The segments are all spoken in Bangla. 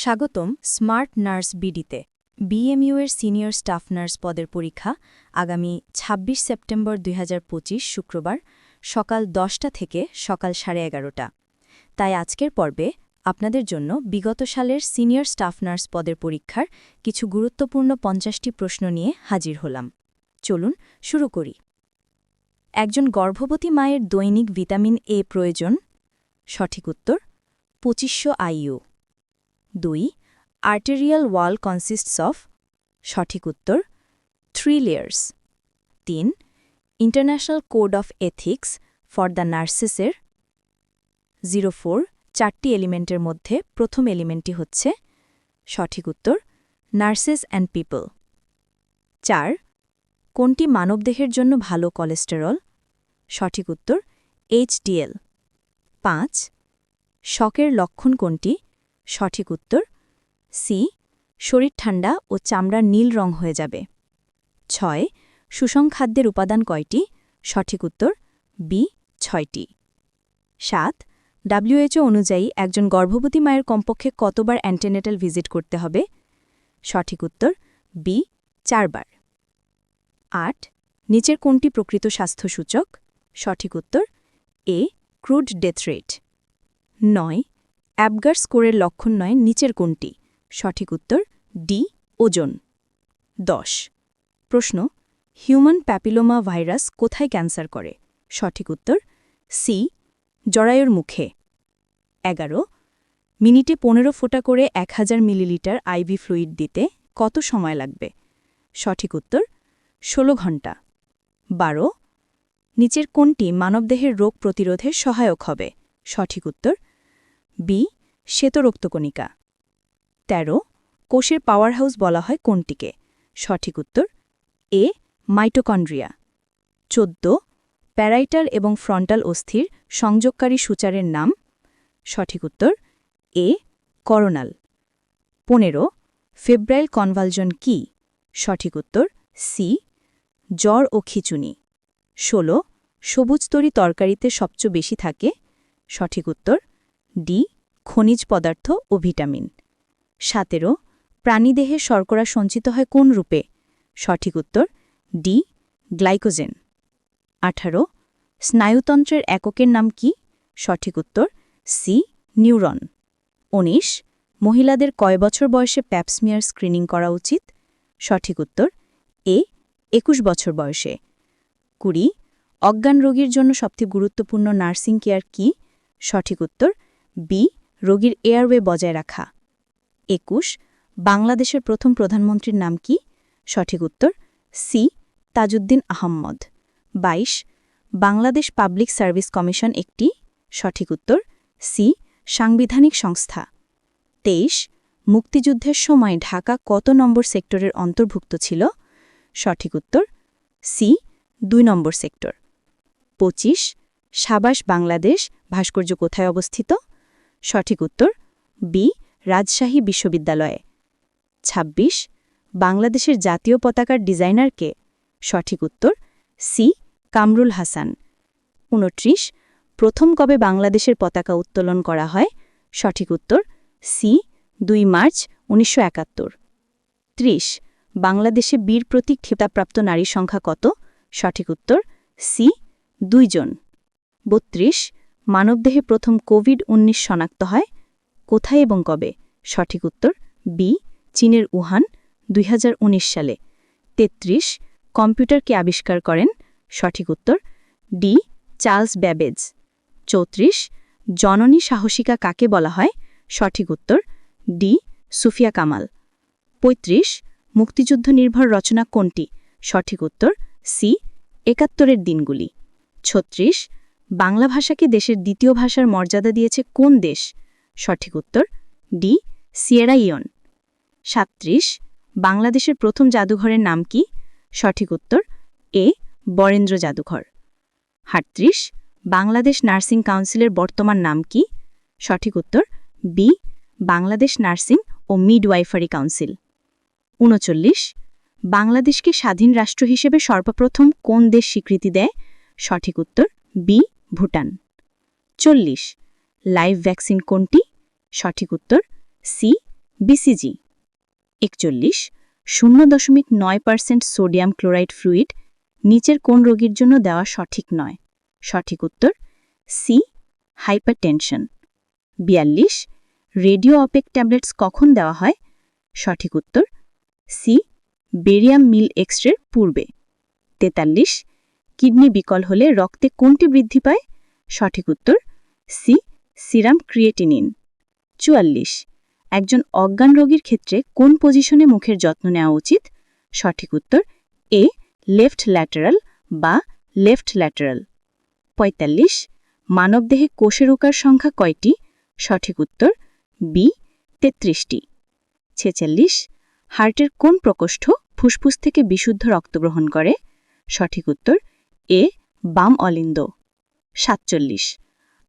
স্বাগতম স্মার্ট নার্স বিডিতে। বিএমইউ এর সিনিয়র স্টাফ নার্স পদের পরীক্ষা আগামী ২৬ সেপ্টেম্বর দুই হাজার পঁচিশ শুক্রবার সকাল দশটা থেকে সকাল সাড়ে এগারোটা। তাই আজকের পর্বে আপনাদের জন্য বিগত সালের সিনিয়র স্টাফ নার্স পদের পরীক্ষার কিছু গুরুত্বপূর্ণ পঞ্চাশটি প্রশ্ন নিয়ে হাজির হলাম। চলুন শুরু করি। একজন গর্ভবতী মায়ের দৈনিক ভিটামিন এ প্রয়োজন? সঠিক উত্তর, পঁচিশশো আইইউ। দুই আর্টেরিয়াল ওয়াল কনসিস্টস অফ সঠিক উত্তর থ্রি লেয়ার্স তিন international code of ethics for the নার্সেসের zero four চারটি এলিমেন্টের মধ্যে প্রথম এলিমেন্টটি হচ্ছে, সঠিক উত্তর নার্সেস অ্যান্ড পিপল চার, কোনটি মানবদেহের জন্য ভালো কোলেস্টেরল সঠিক উত্তর এইচডিএল পাঁচ, শকের লক্ষণ কোনটি? সঠিক উত্তর, সি, শরীর ঠান্ডা ও চামড়ার নীল রং হয়ে যাবে। ছয়, সুষম খাদ্যের উপাদান কয়টি? সঠিক উত্তর, বি, ছয়টি। সাত ডাব্লিউএচও অনুযায়ী একজন গর্ভবতী মায়ের কমপক্ষে কতবার অ্যান্টেনেটাল ভিজিট করতে হবে? সঠিক উত্তর বি চারবার। আট, নিচের কোনটি প্রকৃত স্বাস্থ্যসূচক? সঠিক উত্তর এ ক্রুড ডেথ রেট নয় অ্যাবগার স্কোরের লক্ষণ নয়, নিচের কোনটি? সঠিক উত্তর, ডি, ওজন। দশ। প্রশ্ন, হিউম্যান প্যাপিলোমা ভাইরাস কোথায় ক্যান্সার করে? সঠিক উত্তর, সি, জরায়ুর মুখে। এগারো। মিনিটে পনেরো ফোঁটা করে এক হাজার মিলিলিটার আইভি ফ্লুইড দিতে কত সময় লাগবে? সঠিক উত্তর ১৬ ঘণ্টা বারো। নিচের কোনটি মানবদেহের রোগ প্রতিরোধে সহায়ক হবে? সঠিক উত্তর বি শ্বেতরক্তকণিকা ১৩ কোষের পাওয়ার হাউস বলা হয় কোনটিকে? সঠিক উত্তর, এ মাইটোকন্ড্রিয়া ১৪ প্যারাইটার এবং ফ্রন্টাল অস্থির সংযোগকারী সূচারের নাম? সঠিক উত্তর, এ, করোনাল। ১৫ ফেব্রাইল কনভালজন কি? সঠিক উত্তর, সি, জ্বর ও খিচুনি। ১৬ সবুজ তরি তরকারিতে সবচেয়ে বেশি থাকে? সঠিক উত্তর ডি, খনিজ পদার্থ ও ভিটামিন। সতেরো, প্রাণীদেহে শর্করা সঞ্চিত হয় কোন রূপে? সঠিক উত্তর, ডি, গ্লাইকোজেন। আঠারো, স্নায়ুতন্ত্রের এককের নাম কি? সঠিক উত্তর, সি, নিউরন। ১৯ মহিলাদের কয় বছর বয়সে প্যাপসমিয়ার স্ক্রিনিং করা উচিত? সঠিক উত্তর, এ, একুশ বছর বয়সে। কুড়ি, অজ্ঞান রোগীর জন্য সবচেয়ে গুরুত্বপূর্ণ নার্সিং কেয়ার কি? সঠিক উত্তর বি, রোগীর এয়ারওয়ে বজায় রাখা। একুশ, বাংলাদেশের প্রথম প্রধানমন্ত্রীর নাম কি? সঠিক উত্তর, C, Tajuddin Ahmad. ২২ Bangladesh public service commission একটি। সঠিক উত্তর, সি, সাংবিধানিক সংস্থা। ২৩ মুক্তিযুদ্ধের সময় ঢাকা কত নম্বর সেক্টরের অন্তর্ভুক্ত ছিল? সঠিক উত্তর, সি, দুই নম্বর সেক্টর। ২৫ সাবাস বাংলাদেশ ভাস্কর্য কোথায় অবস্থিত? সঠিক উত্তর, বি, রাজশাহী বিশ্ববিদ্যালয়ে। ২৬ বাংলাদেশের জাতীয় পতাকার ডিজাইনারকে সঠিক উত্তর, সি, কামরুল হাসান। ২৯ প্রথম কবে বাংলাদেশের পতাকা উত্তোলন করা হয়? সঠিক উত্তর, সি, দুই মার্চ উনিশশো একাত্তর। ত্রিশ, বাংলাদেশে বীর প্রতীক খেতাবপ্রাপ্ত নারীর সংখ্যা কত? সঠিক উত্তর, সি, দুইজন। বত্রিশ মানবদেহে প্রথম কোভিড ১৯ শনাক্ত হয় কোথায় এবং কবে? সঠিক উত্তর, বি, চীনের উহান, দুই হাজার উনিশ সালে। ৩৩ কম্পিউটারকে আবিষ্কার করেন? সঠিক উত্তর, ডি, চার্লস ব্যাবেজ। চৌত্রিশ, জননী সাহসিকা কাকে বলা হয়? সঠিক উত্তর, ডি, সুফিয়া কামাল। ৩৫ মুক্তিযুদ্ধ নির্ভর রচনা কোনটি? সঠিক উত্তর, সি, একাত্তরের দিনগুলি। ছত্রিশ বাংলা ভাষাকে দেশের দ্বিতীয় ভাষার মর্যাদা দিয়েছে কোন দেশ? সঠিক উত্তর, ডি সিয়েরাইয়ন সাত্রিশ বাংলাদেশের প্রথম জাদুঘরের নাম কি? সঠিক উত্তর, এ, বরেন্দ্র জাদুঘর। আটত্রিশ, বাংলাদেশ নার্সিং কাউন্সিলের বর্তমান নাম কি? সঠিক উত্তর, বি, বাংলাদেশ নার্সিং ও মিডওয়াইফারি কাউন্সিল। উনচল্লিশ, বাংলাদেশকে স্বাধীন রাষ্ট্র হিসেবে সর্বপ্রথম কোন দেশ স্বীকৃতি দেয়? সঠিক উত্তর, বি ভুটান। চল্লিশ, লাইভ ভ্যাকসিন কোনটি? সঠিক উত্তর, সি বিসিজি একচল্লিশ, শূন্য দশমিক নয় পার্সেন্ট সোডিয়াম ক্লোরাইড ফ্লুইড নিচের কোন রোগীর জন্য দেওয়া সঠিক নয়? সঠিক উত্তর, সি, হাইপারটেনশন। বিয়াল্লিশ, রেডিও অপেক ট্যাবলেটস কখন দেওয়া হয়? সঠিক উত্তর, সি, বেরিয়াম মিল এক্সরের পূর্বে। তেতাল্লিশ কিডনি বিকল হলে রক্তে কোনটি বৃদ্ধি পায়? সঠিক উত্তর, সি, সিরাম ক্রিয়েটিনিন। চুয়াল্লিশ। একজন অজ্ঞান রোগীর ক্ষেত্রে কোন পজিশনে মুখের যত্ন নেওয়া উচিত? সঠিক উত্তর, এ, লেফট ল্যাটারাল বা লেফট ল্যাটারাল। পঁয়তাল্লিশ। মানবদেহে কোষেরুকার সংখ্যা কয়টি? সঠিক উত্তর, বি, তেত্রিশটি। ছেচল্লিশ। হার্টের কোন প্রকোষ্ঠ ফুসফুস থেকে বিশুদ্ধ রক্ত গ্রহণ করে? সঠিক উত্তর এ বাম অলিন্দ। সাতচল্লিশ।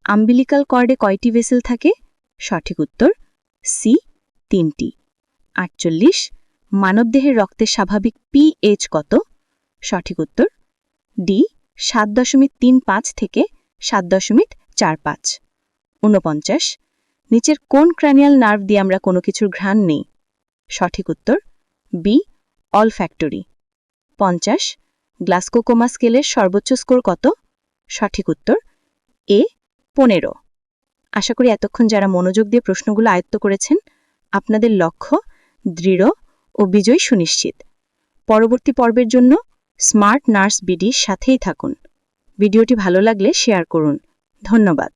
আম্বিলিকাল কর্ডে কয়টি ভেসেল থাকে? সঠিক উত্তর, সি তিনটি। আটচল্লিশ। মানবদেহের রক্তের স্বাভাবিক পিএইচ কত? সঠিক উত্তর, ডি সাত দশমিক তিন পাঁচ থেকে সাত দশমিক চার পাঁচ। ঊনপঞ্চাশ। নিচের কোন ক্র্যানিয়াল নার্ভ দিয়ে আমরা কোনো কিছুর ঘ্রাণ নেই? সঠিক উত্তর, বি অল ফ্যাক্টরি। পঞ্চাশ। গ্লাসকোকোমা স্কেলের সর্বোচ্চ স্কোর কত? সঠিক উত্তর, এ, পনেরো। আশা করি এতক্ষণ যারা মনোযোগ দিয়ে প্রশ্নগুলো আয়ত্ত করেছেন, আপনাদের লক্ষ্য, দৃঢ় ও বিজয় সুনিশ্চিত। পরবর্তী পর্বের জন্য স্মার্ট নার্স বিডির সাথেই থাকুন। ভিডিওটি ভালো লাগলে শেয়ার করুন। ধন্যবাদ।